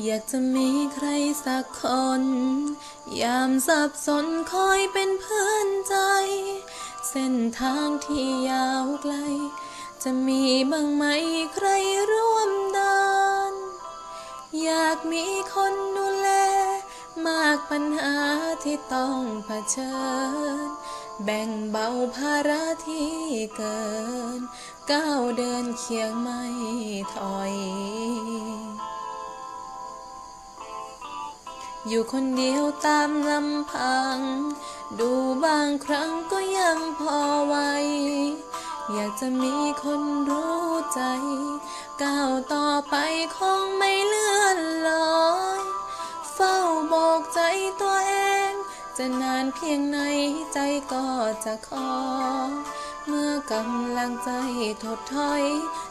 อยากจะมีใครสักคน ยามสับสนคอยเป็นเพื่อนใจ เส้นทางที่ยาวไกล จะมีบ้างไหมใครร่วมเดิน อยากมีคนดูแล มากปัญหาที่ต้องเผชิญ แบ่งเบาภาระที่เกิน ก้าวเดินเคียงไม่ถอย อยู่คนเดียวตามลำพัง ดูบางครั้งก็ยังพอไหวอยากจะมีคนรู้ใจ ก้าวต่อไปคงไม่เลื่อนลอย เฝ้าบอกใจตัวเอง จะนานเพียงไหนใจก็จะขอ เมื่อกำลังใจถดถอย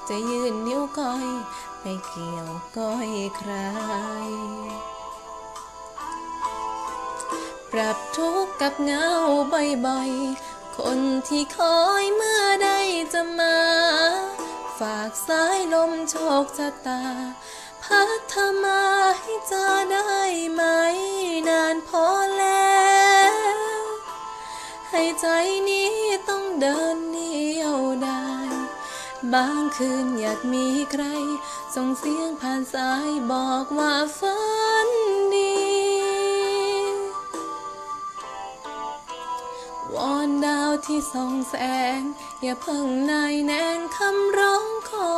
จะยืนนิ้วก้อย ไปเกี่ยวก้อยใคร ปรับทุกข์กับเงาบ่อยๆ คนที่คอยเมื่อใดจะมา ฝากสายลมโชคชะตา พัดเธอมาให้เจอได้ไหม นานพอแล้ว ให้ใจนี้ต้องเดินเดียวได้บางคืนอยากมีใคร ส่งเสียงผ่านสายบอกว่าฝัน ที่ส่องแสง อย่าเพิ่งนายแนงคำร้องขอ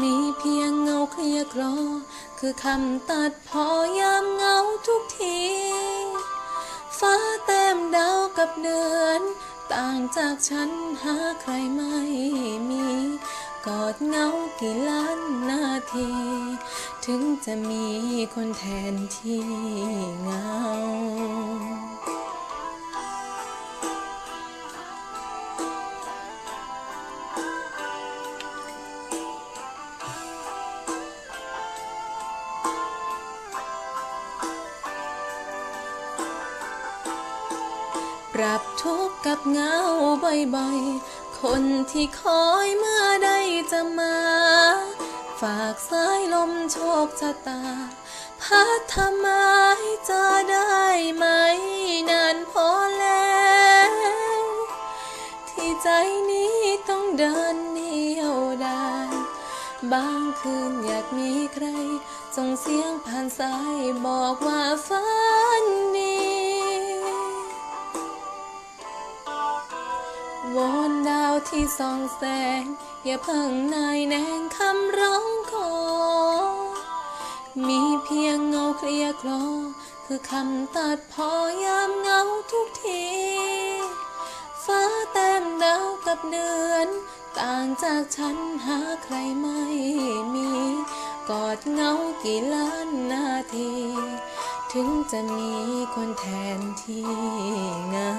มีเพียงเงาเคลียกรอ คือคำตัดพอยามเงาทุกที ฟ้าแต้มดาวกับเดือน ต่างจากฉันหาใครไม่มี กอดเงากี่ล้านนาที ถึงจะมีคนแทนที่เงา รับทุกข์กับเงาบ่อยๆ คนที่คอยเมื่อใดจะมา ฝากสายลมโชคชะตา พัดเธอมาจอได้ไหม นานพอแล้ว ที่ใจนี้ต้องเดินเดียวได้บางคืนอยากมีใครส่งเสียงผ่านสายบอกว่าฝัน ที่ส่องแสง อย่าเพิ่งนายแนงคำร้องขอ มีเพียงเงาเคลียคลอ คือคำตัดพอยามเงาทุกที ฟ้าแต้มดาวกับเดือน ต่างจากฉันหาใครไม่มี กอดเงากี่ล้านนาที ถึงจะมีคนแทนที่เงา